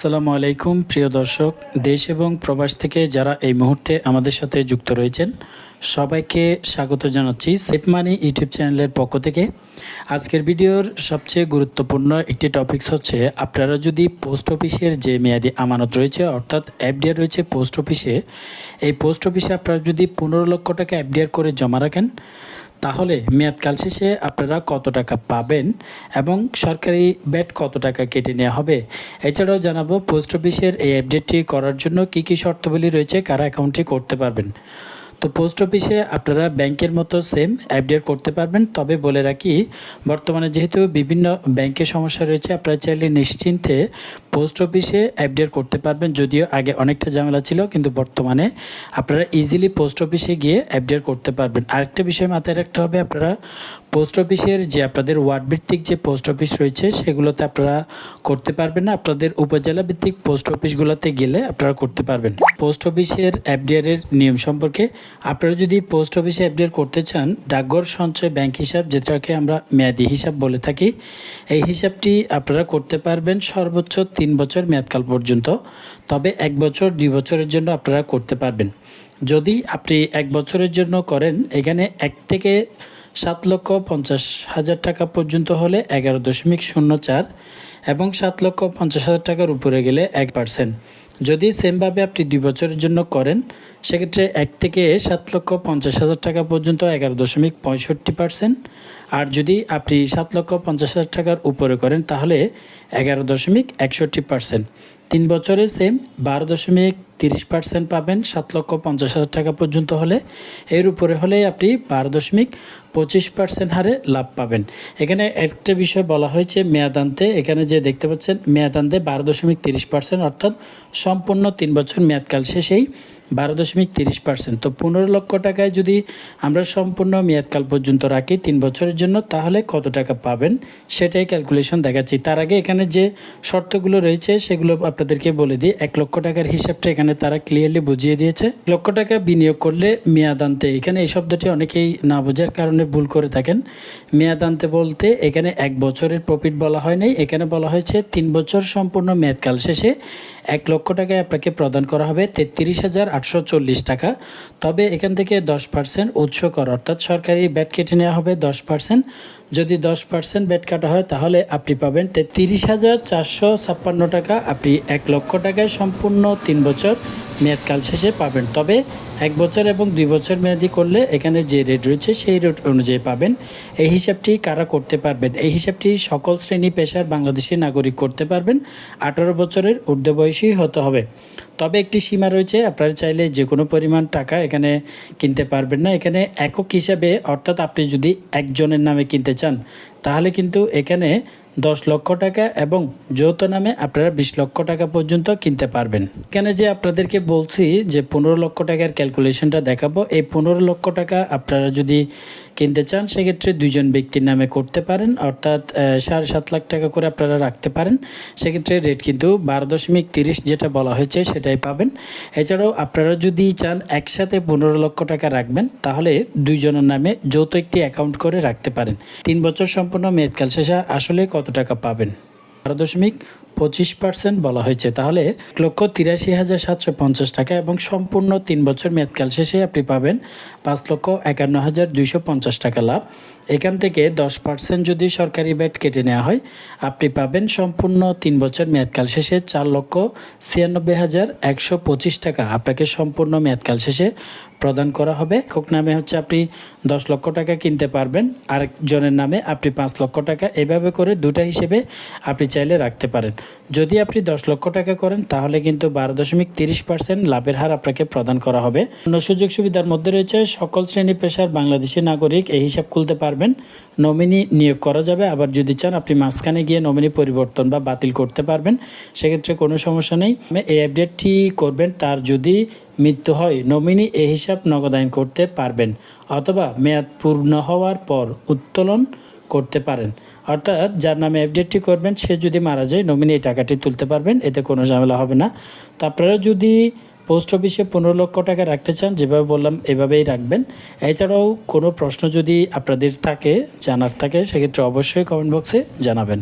আসসালামু আলাইকুম, প্রিয় দর্শক। দেশ এবং প্রবাস থেকে যারা এই মুহূর্তে আমাদের সাথে যুক্ত রয়েছেন, সবাইকে স্বাগত জানাচ্ছি সেফ মানি ইউটিউব চ্যানেলের পক্ষ থেকে। আজকের ভিডিওর সবচেয়ে গুরুত্বপূর্ণ একটি টপিকস হচ্ছে, আপনারা যদি পোস্ট অফিসের যে মেয়াদি আমানত রয়েছে, অর্থাৎ এফডিআর রয়েছে পোস্ট অফিসে, এই পোস্ট অফিসে আপনারা যদি পনেরো লক্ষ টাকা এফডিআর করে জমা রাখেন তাহলে মেয়াদকাল শেষে আপনারা কত টাকা পাবেন এবং সরকারি ব্যাট কত টাকা কেটে নেওয়া হবে? এছাড়াও জানাব, পোস্ট অফিসের এই আপডেটটি করার জন্য কী কী শর্তাবলী রয়েছে, কারা অ্যাকাউন্টটি করতে পারবেন? তো পোস্ট অফিসে আপনারা ব্যাংকের মতো সেম আপডেট করতে পারবেন। তবে বলে রাখি, বর্তমানে যেহেতু বিভিন্ন ব্যাংকের সমস্যা রয়েছে, আপনারা চাইলে নিশ্চিন্তে পোস্ট অফিসে আপডেট করতে পারবেন। যদিও আগে অনেকটা ঝামেলা ছিল, কিন্তু বর্তমানে আপনারা ইজিলি পোস্ট অফিসে গিয়ে আপডেট করতে পারবেন। আরেকটা বিষয় মাথায় রাখতে হবে, আপনারা পোস্ট অফিসের যে আপনাদের ওয়ার্ড ভিত্তিক যে পোস্ট অফিস রয়েছে, সেগুলোতে আপনারা করতে পারবেন না। আপনাদের উপজেলা ভিত্তিক পোস্ট অফিসগুলোতে গেলে আপনারা করতে পারবেন। পোস্ট অফিসের এর নিয়ম সম্পর্কে আপনারা যদি পোস্ট অফিসে আপডেট করতে চান ডাকঘর সঞ্চয় ব্যাংক হিসাব, যেটাকে আমরা মেয়াদি হিসাব বলে থাকি, এই হিসাবটি আপনারা করতে পারবেন সর্বোচ্চ তিন বছর মেয়াদকাল পর্যন্ত। তবে এক বছর, দুই বছরের জন্য আপনারা করতে পারবেন। যদি আপনি এক বছরের জন্য করেন, এখানে এক থেকে সাত লক্ষ পঞ্চাশ হাজার টাকা পর্যন্ত হলে এগারো দশমিক শূন্য চার এবং সাত লক্ষ পঞ্চাশ হাজার টাকার উপরে গেলে এক পার্সেন্ট যদি সেমভাবে আপনি দুই বছরের জন্য করেন, সেক্ষেত্রে এক থেকে সাত লক্ষ পঞ্চাশ হাজার টাকা পর্যন্ত এগারো দশমিক পঁয়ষট্টি পার্সেন্ট। আর যদি আপনি সাত লক্ষ পঞ্চাশ হাজার টাকার উপরে করেন, তাহলে এগারো দশমিক একষট্টি পার্সেন্ট। তিন বছরে সেম বারো দশমিক তিরিশ পার্সেন্ট পাবেন, সাত লক্ষ পঞ্চাশ হাজার টাকা পর্যন্ত হলে। এর উপরে হলে আপনি বারো দশমিক পঁচিশ পার্সেন্ট হারে লাভ পাবেন। এখানে একটা বিষয় বলা হয়েছে মেয়াদান্তে। এখানে যে দেখতে পাচ্ছেন, মেয়াদান্তে বারো দশমিক তিরিশ পার্সেন্ট অর্থাৎ সম্পূর্ণ তিন বছর মেয়াদকাল শেষেই বারো দশমিক তিরিশ পার্সেন্ট তো পনেরো লক্ষ টাকায় যদি আমরা সম্পূর্ণ মেয়াদকাল পর্যন্ত রাখি তিন বছরের জন্য, তাহলে কত টাকা পাবেন? সেটাই ক্যালকুলেশন দেখাচ্ছি। তার আগে এখানে যে শর্তগুলো রয়েছে, সেগুলো আপনাদেরকে বলে দিই। এক লক্ষ টাকার হিসাবটা এখানে তারা ক্লিয়ারলি বুঝিয়ে দিয়েছে। লক্ষ টাকা বিনিয়োগ করলে মেয়াদান্তে এখানে এই শব্দটি অনেকেই না বোঝার কারণে ভুল করে থাকেন। মেয়াদান্তে বলতে এখানে এক বছরের প্রফিট বলা হয় নাই। এখানে বলা হয়েছে তিন বছর সম্পূর্ণ মেয়াদকাল শেষে এক লক্ষ টাকায় আপনাকে প্রদান করা হবে তেত্রিশ হাজার আটশো চল্লিশ টাকা। তবে এখান থেকে দশ পার্সেন্ট উৎস কর অর্থাৎ সরকারি ব্যাট কেটে নেওয়া হবে দশ পার্সেন্ট যদি দশ পার্সেন্ট ব্যাট কাটা হয়, তাহলে আপনি পাবেন তেত্রিশ হাজার চারশো ছাপ্পান্ন টাকা। আপনি এক লক্ষ টাকায় সম্পূর্ণ তিন বছর মেয়াদকাল শেষে পাবেন। তবে এক বছর এবং দুই বছর মেয়াদি করলে এখানে যে রেট রয়েছে সেই রেট অনুযায়ী পাবেন। এই হিসাবটি কারা করতে পারবেন? এই হিসাবটি সকল শ্রেণি পেশার বাংলাদেশি নাগরিক করতে পারবেন। আঠারো বছরের ঊর্ধ্ব বয়সী হতে হবে। তবে একটি সীমা রয়েছে, আপনারা চাইলে যে কোনো পরিমাণ টাকা এখানে কিনতে পারবেন না। এখানে একক হিসাবে, অর্থাৎ আপনি যদি একজনের নামে কিনতে চান, তাহলে কিন্তু এখানে দশ লক্ষ টাকা এবং যৌথ নামে আপনারা বিশ লক্ষ টাকা পর্যন্ত কিনতে পারবেন। এখানে যে আপনাদেরকে বলছি যে পনেরো লক্ষ টাকার ক্যালকুলেশনটা দেখাবো, এই পনেরো লক্ষ টাকা আপনারা যদি কিনতে চান, সেক্ষেত্রে দুইজন ব্যক্তির নামে করতে পারেন, অর্থাৎ সাড়ে সাত লাখ টাকা করে আপনারা রাখতে পারেন। সেক্ষেত্রে রেট কিন্তু বারো দশমিক তিরিশ যেটা বলা হয়েছে সেটাই পাবেন। এছাড়াও আপনারা যদি চান একসাথে পনেরো লক্ষ টাকা রাখবেন, তাহলে দুইজনের নামে যৌথ একটি অ্যাকাউন্ট করে রাখতে পারেন। তিন বছর সম্পূর্ণ মেয়াদকাল শেষে আসলে কত টাকা পাবেন? বারো দশমিক পঁচিশ পার্সেন্ট বলা হয়েছে। তাহলে এক লক্ষ তিরাশি হাজার সাতশো পঞ্চাশ টাকা এবং সম্পূর্ণ তিন বছর মেয়াদকাল শেষে আপনি পাবেন পাঁচ লক্ষ একান্ন হাজার দুইশো পঞ্চাশ টাকা লাভ। এখান থেকে দশ পার্সেন্ট যদি সরকারি ব্যাট কেটে নেওয়া হয়, আপনি পাবেন সম্পূর্ণ তিন বছর মেয়াদকাল শেষে চার লক্ষ ছিয়ানব্বই হাজার একশো পঁচিশ টাকা। আপনাকে সম্পূর্ণ মেয়াদকাল শেষে প্রদান করা হবে। একক নামে হচ্ছে আপনি দশ লক্ষ টাকা কিনতে পারবেন। আরেকজনের নামে আপনি পাঁচ লক্ষ টাকা। এভাবে করে দুটা হিসেবে আপনি চাইলে রাখতে পারেন। যদি আপনি দশ লক্ষ টাকা করেন, তাহলে কিন্তু বারো দশমিক তিরিশ পার্সেন্ট লাভের হার আপনাকে প্রদান করা হবে। অন্য সুযোগ সুবিধার মধ্যে রয়েছে, সকল শ্রেণি পেশার বাংলাদেশি নাগরিক এই হিসাব খুলতে পারবেন। নমিনি নিয়োগ করা যাবে, আবার যদি চান আপনি মাঝখানে গিয়ে নমিনি পরিবর্তন বা বাতিল করতে পারবেন, সেক্ষেত্রে কোনো সমস্যা নেই। এই আপডেটটি করবেন, তার যদি মৃত্যু হয়, নমিনি এই হিসাব নগদায়ন করতে পারবেন। অথবা মেয়াদ পূর্ণ হওয়ার পর উত্তোলন করতে পারেন। অর্থাৎ যার নামে আপডেটটি করবেন, সে যদি মারা যায় নমিনি এই টাকাটি তুলতে পারবেন, এতে কোনো ঝামেলা হবে না। তো আপনারা যদি পোস্ট অফিসে পনেরো লক্ষ টাকা রাখতে চান, যেভাবে বললাম, এভাবেই রাখবেন। এছাড়াও কোনো প্রশ্ন যদি আপনাদের থাকে, জানার থাকে, সেক্ষেত্রে অবশ্যই কমেন্ট বক্সে জানাবেন।